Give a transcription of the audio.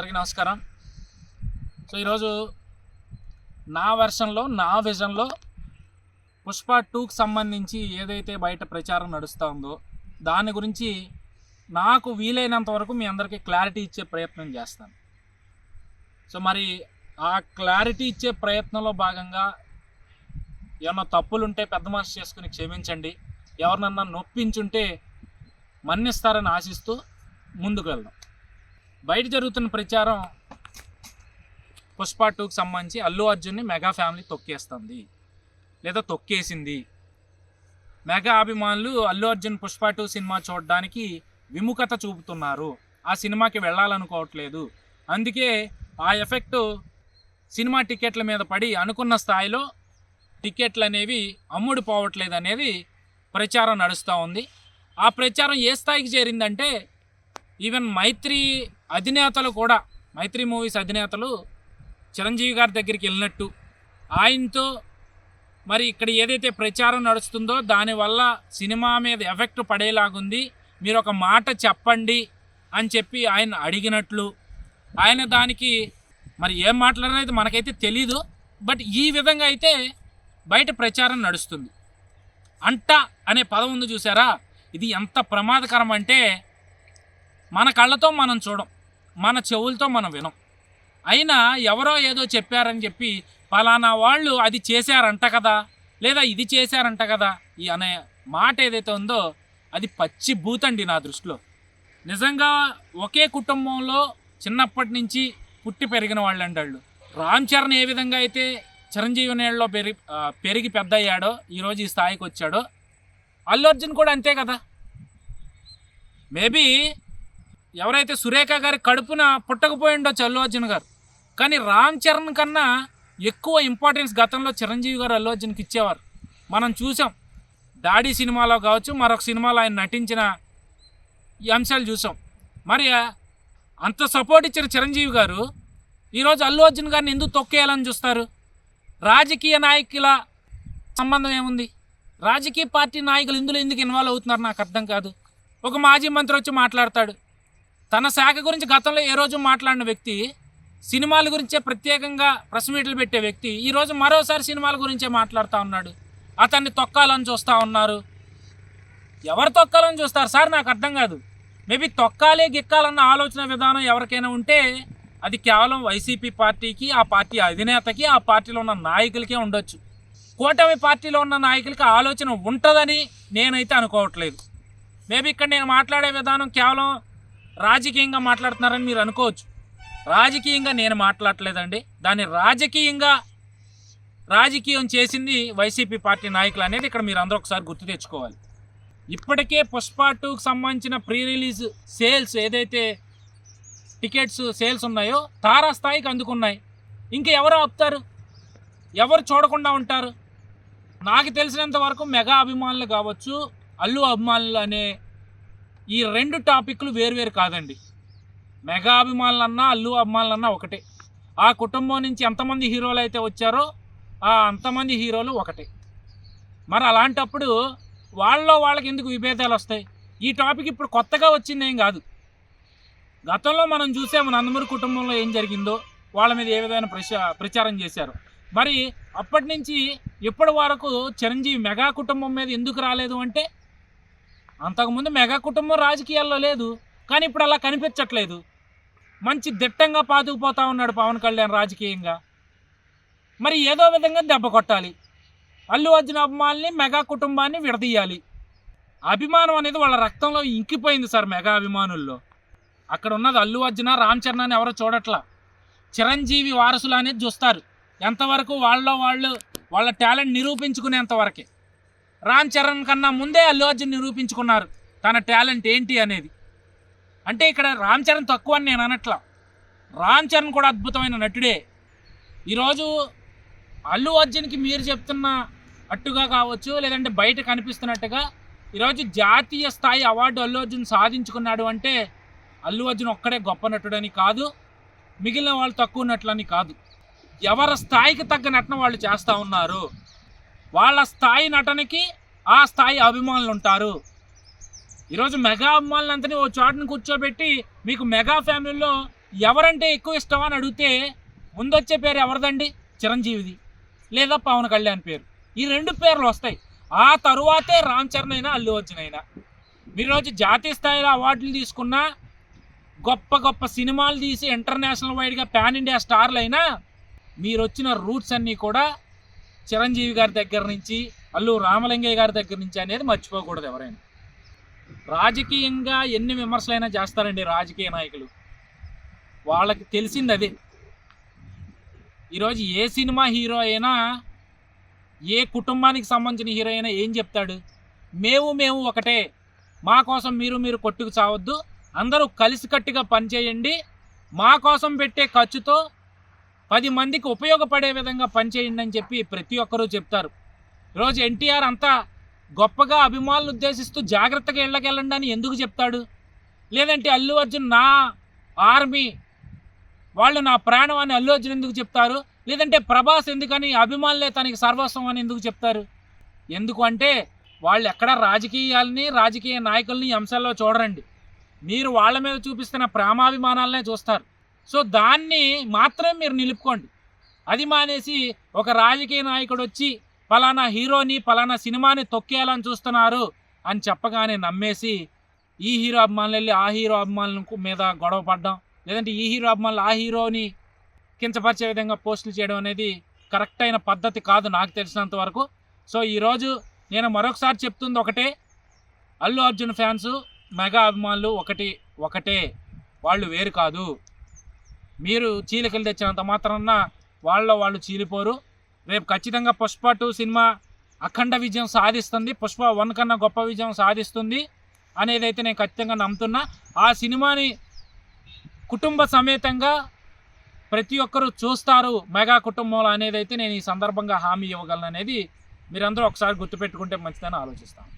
అందరికీ నమస్కారం. సో ఈరోజు నా వెర్షన్లో నా విజన్లో పుష్ప టూకి సంబంధించి ఏదైతే బయట ప్రచారం నడుస్తూ ఉందో దాని గురించి నాకు వీలైనంత వరకు మీ అందరికీ క్లారిటీ ఇచ్చే ప్రయత్నం చేస్తాను. సో మరి ఆ క్లారిటీ ఇచ్చే ప్రయత్నంలో భాగంగా ఏమన్నా తప్పులుంటే పెద్ద మనసు చేసుకుని క్షమించండి. ఎవరినన్నా నొప్పించుంటే మన్నిస్తారని ఆశిస్తూ ముందుకు వెళ్దాం. బయట జరుగుతున్న ప్రచారం పుష్ప టూకి సంబంధించి అల్లు అర్జున్ని మెగా ఫ్యామిలీ తొక్కేస్తుంది. లేదా తొక్కేసింది. మెగా అభిమానులు అల్లు అర్జున్ పుష్ప టూ సినిమా చూడడానికి విముఖత చూపుతున్నారు. ఆ సినిమాకి వెళ్ళాలనుకోవట్లేదు. అందుకే ఆ ఎఫెక్ట్ సినిమా టికెట్ల మీద పడి అనుకున్న స్థాయిలో టికెట్లు అనేవి అమ్ముడు పోవట్లేదు అనేది ప్రచారం నడుస్తూ ఉంది. ఆ ప్రచారం ఏ స్థాయికి చేరిందంటే ఈవెన్ మైత్రి అధినేతలు కూడా మైత్రి మూవీస్ అధినేతలు చిరంజీవి గారి దగ్గరికి వెళ్ళినట్టు ఆయనతో మరి ఇక్కడ ఏదైతే ప్రచారం నడుస్తుందో దానివల్ల సినిమా మీద ఎఫెక్ట్ పడేలాగుంది. మీరు ఒక మాట చెప్పండి అని చెప్పి ఆయన అడిగినట్లు ఆయన దానికి మరి ఏం మాట్లాడనేది మనకైతే తెలీదు. బట్ ఈ విధంగా అయితే బయట ప్రచారం నడుస్తుంది. అంట అనే పదం ఉంది చూసారా? ఇది ఎంత ప్రమాదకరం అంటే మన కళ్ళతో మనం చూడం మన చెవులతో మనం వినం. అయినా ఎవరో ఏదో చెప్పారని చెప్పి పలానా వాళ్ళు అది చేశారంట కదా లేదా ఇది చేశారంట కదా ఈ అనే మాట ఏదైతే ఉందో అది పచ్చి బూతండి నా దృష్టిలో. నిజంగా ఒకే కుటుంబంలో చిన్నప్పటి నుంచి పుట్టి పెరిగిన వాళ్ళు. అంటాళ్ళు రామ్ చరణ్ ఏ విధంగా అయితే చిరంజీవి నేళ్ళలో పెరిగి పెరిగి పెద్ద అయ్యాడో ఈరోజు ఈ స్థాయికి వచ్చాడో అల్లు అర్జున్ కూడా అంతే కదా. మేబీ ఎవరైతే సురేఖ గారి కడుపున పుట్టకపోయి చల్లు అల్లు అర్జున్ గారు. కానీ రామ్ చరణ్ కన్నా ఎక్కువ ఇంపార్టెన్స్ గతంలో చిరంజీవి గారు అల్లు అర్జున్కి ఇచ్చేవారు. మనం చూసాం. డాడీ సినిమాలో కావచ్చు మరొక సినిమాలో ఆయన నటించిన ఈ అంశాలు చూసాం. మరి అంత సపోర్ట్ ఇచ్చిన చిరంజీవి గారు ఈరోజు అల్లు అర్జున్ గారిని ఎందుకు తొక్కేయాలని చూస్తారు? రాజకీయ నాయకుల సంబంధం ఏముంది? రాజకీయ పార్టీ నాయకులు ఇందులో ఎందుకు ఇన్వాల్వ్ అవుతున్నారు నాకు అర్థం కాదు. ఒక మాజీ మంత్రి వచ్చి మాట్లాడతాడు. తన శాఖ గురించి గతంలో ఏ రోజు మాట్లాడిన వ్యక్తి సినిమాల గురించే ప్రత్యేకంగా ప్రెస్ మీట్లు పెట్టే వ్యక్తి ఈరోజు మరోసారి సినిమాల గురించే మాట్లాడుతూ ఉన్నాడు. అతన్ని తొక్కాలని చూస్తూ ఉన్నారు. ఎవరు తొక్కాలని చూస్తారు? సార్ నాకు అర్థం కాదు. మేబీ తొక్కాలే గిక్కాలన్న ఆలోచన విధానం ఎవరికైనా ఉంటే అది కేవలం వైసీపీ పార్టీకి ఆ పార్టీ అధినేతకి ఆ పార్టీలో ఉన్న నాయకులకే ఉండొచ్చు. కూటమి పార్టీలో ఉన్న నాయకులకి ఆలోచన ఉంటుందని నేనైతే అనుకోవట్లేదు. మేబీ ఇక్కడ నేను మాట్లాడే విధానం కేవలం రాజకీయంగా మాట్లాడుతున్నారని మీరు అనుకోవచ్చు. రాజకీయంగా నేను మాట్లాడలేదండి దాన్ని రాజకీయంగా రాజకీయం చేసింది వైసీపీ పార్టీ నాయకులు అనేది ఇక్కడ మీరు అందరూ ఒకసారి గుర్తు తెచ్చుకోవాలి. ఇప్పటికే పుష్ప టూకి సంబంధించిన ప్రీ రిలీజ్ సేల్స్ ఏదైతే టికెట్స్ సేల్స్ ఉన్నాయో తారా స్థాయికి అందుకున్నాయి. ఇంకా ఎవరు ఆపుతారు? ఎవరు చూడకుండా ఉంటారు? నాకు తెలిసినంత వరకు మెగా అభిమానులు కావచ్చు అల్లు అభిమానులు అనే ఈ రెండు టాపిక్లు వేరువేరు కాదండి. మెగా అభిమానులన్నా అల్లు అభిమానులన్నా ఒకటే. ఆ కుటుంబం నుంచి ఎంతమంది హీరోలు అయితే వచ్చారో ఆ అంతమంది హీరోలు ఒకటే. మరి అలాంటప్పుడు వాళ్ళలో వాళ్ళకి ఎందుకు విభేదాలు వస్తాయి? ఈ టాపిక్ ఇప్పుడు కొత్తగా వచ్చింది ఏం కాదు. గతంలో మనం చూసాము నందమూరి కుటుంబంలో ఏం జరిగిందో వాళ్ళ మీద ఏ విధమైన ప్రచ ప్రచారం చేశారు. మరి అప్పటి నుంచి ఇప్పటి వరకు చిరంజీవి మెగా కుటుంబం మీద ఎందుకు రాలేదు అంటే అంతకుముందు మెగా కుటుంబం రాజకీయాల్లో లేదు కానీ ఇప్పుడు అలా కనిపించట్లేదు. మంచి దిట్టంగా పాతుకుపోతా ఉన్నాడు పవన్ కళ్యాణ్ రాజకీయంగా. మరి ఏదో విధంగా దెబ్బ కొట్టాలి. అల్లు అర్జున్ అభిమానుల్ని మెగా కుటుంబాన్ని విడదీయాలి. అభిమానం అనేది వాళ్ళ రక్తంలో ఇంకిపోయింది సార్ మెగా అభిమానుల్లో. అక్కడ ఉన్నది అల్లు అర్జున రామ్ చరణ్ అని ఎవరో చూడట్లా. చిరంజీవి వారసులు అనేది చూస్తారు. ఎంతవరకు వాళ్ళలో వాళ్ళు వాళ్ళ టాలెంట్ నిరూపించుకునేంత వరకే. రామ్ చరణ్ కన్నా ముందే అల్లు అర్జున్ నిరూపించుకున్నారు. తన టాలెంట్ ఏంటి అనేది. అంటే ఇక్కడ రామ్ చరణ్ తక్కువ అని నేను అనట్లా. రామ్ చరణ్ కూడా అద్భుతమైన నటుడే. ఈరోజు అల్లు అర్జున్కి మీరు చెప్తున్న అట్టుగా కావచ్చు లేదంటే బయట కనిపిస్తున్నట్టుగా ఈరోజు జాతీయ స్థాయి అవార్డు అల్లు అర్జున్ సాధించుకున్నాడు అంటే అల్లు అర్జున్ ఒక్కడే గొప్ప నటుడని కాదు మిగిలిన వాళ్ళు తక్కువ నటులని కాదు. ఎవరి స్థాయికి తగ్గ నటన వాళ్ళు చేస్తూ ఉన్నారు. వాళ్ళ స్థాయి నటనకి ఆ స్థాయి అభిమానులు ఉంటారు. ఈరోజు మెగా అభిమానులంతని ఓ చోటను కూర్చోబెట్టి మీకు మెగా ఫ్యామిలీలో ఎవరంటే ఎక్కువ ఇష్టం అని అడిగితే ముందొచ్చే పేరు ఎవరిదండి? చిరంజీవిది. లేదా పవన్ కళ్యాణ్ పేరు. ఈ రెండు పేర్లు వస్తాయి. ఆ తరువాతే రామ్ చరణ్ అయినా అల్లు అర్జున్ అయినా. మీరు రోజు జాతీయ స్థాయిలో అవార్డులు తీసుకున్నా గొప్ప గొప్ప సినిమాలు తీసి ఇంటర్నేషనల్ వైడ్గా పాన్ ఇండియా స్టార్లు అయినా మీరు వచ్చిన రూట్స్ అన్నీ కూడా చిరంజీవి గారి దగ్గర నుంచి అల్లు రామలింగయ్య గారి దగ్గర నుంచి అనేది మర్చిపోకూడదు ఎవరైనా. రాజకీయంగా ఎన్ని విమర్శలైనా చేస్తారండి రాజకీయ నాయకులు. వాళ్ళకి తెలిసింది అదే. ఈరోజు ఏ సినిమా హీరో అయినా ఏ కుటుంబానికి సంబంధించిన హీరో అయినా ఏం చెప్తాడు? మేము మేము ఒకటే. మా కోసం మీరు మీరు కొట్టుకు చావద్దు. అందరూ కలిసికట్టుగా పనిచేయండి. మా కోసం పెట్టే ఖర్చుతో పది మందికి ఉపయోగపడే విధంగా పనిచేయండి అని చెప్పి ప్రతి ఒక్కరూ చెప్తారు. ఈరోజు ఎన్టీఆర్ అంతా గొప్పగా అభిమానులు ఉద్దేశిస్తూ జాగ్రత్తగా ఇళ్ళకెళ్ళండి అని ఎందుకు చెప్తాడు? లేదంటే అల్లు అర్జున్ నా ఆర్మీ వాళ్ళు నా ప్రాణం అని అల్లు అర్జున్ ఎందుకు చెప్తారు? లేదంటే ప్రభాస్ ఎందుకని అభిమానులే తనకి సర్వస్వం అని ఎందుకు చెప్తారు? ఎందుకు అంటే వాళ్ళు ఎక్కడ రాజకీయాల్ని రాజకీయ నాయకుల్ని అంశాల్లో చూడరండి. మీరు వాళ్ళ మీద చూపిస్తున్న ప్రేమాభిమానాలనే చూస్తారు. సో దాన్ని మాత్రమే మీరు నిలుపుకోండి. అది మానేసి ఒక రాజకీయ నాయకుడు వచ్చి పలానా హీరోని పలానా సినిమాని తొక్కేయాలని చూస్తున్నారు అని చెప్పగానే నమ్మేసి ఈ హీరో అభిమానులు వెళ్ళి ఆ హీరో అభిమానుల మీద గొడవ పడ్డం. లేదంటే ఈ హీరో అభిమానులు ఆ హీరోని కించపరిచే విధంగా పోస్టులు చేయడం అనేది కరెక్ట్ అయిన పద్ధతి కాదు నాకు తెలిసినంత వరకు. సో ఈరోజు నేను మరొకసారి చెప్తుంది ఒకటే. అల్లు అర్జున్ ఫ్యాన్స్ మెగా అభిమానులు ఒకటి ఒకటే. వాళ్ళు వేరు కాదు. మీరు చీలికలు తెచ్చినంత మాత్రాన వాళ్ళ వాళ్ళు చీలిపోరు. రేపు ఖచ్చితంగా పుష్ప టూ సినిమా అఖండ విజయం సాధిస్తుంది. పుష్ప వన్ కన్నా గొప్ప విజయం సాధిస్తుంది అనేది అయితే నేను ఖచ్చితంగా నమ్ముతున్నా. ఆ సినిమాని కుటుంబ సమేతంగా ప్రతి ఒక్కరూ చూస్తారు మెగా కుటుంబంలో అనేది అయితే నేను ఈ సందర్భంగా హామీ ఇవ్వగలను అనేది మీరందరూ ఒకసారి గుర్తుపెట్టుకుంటే మంచిదని ఆలోచిస్తాను.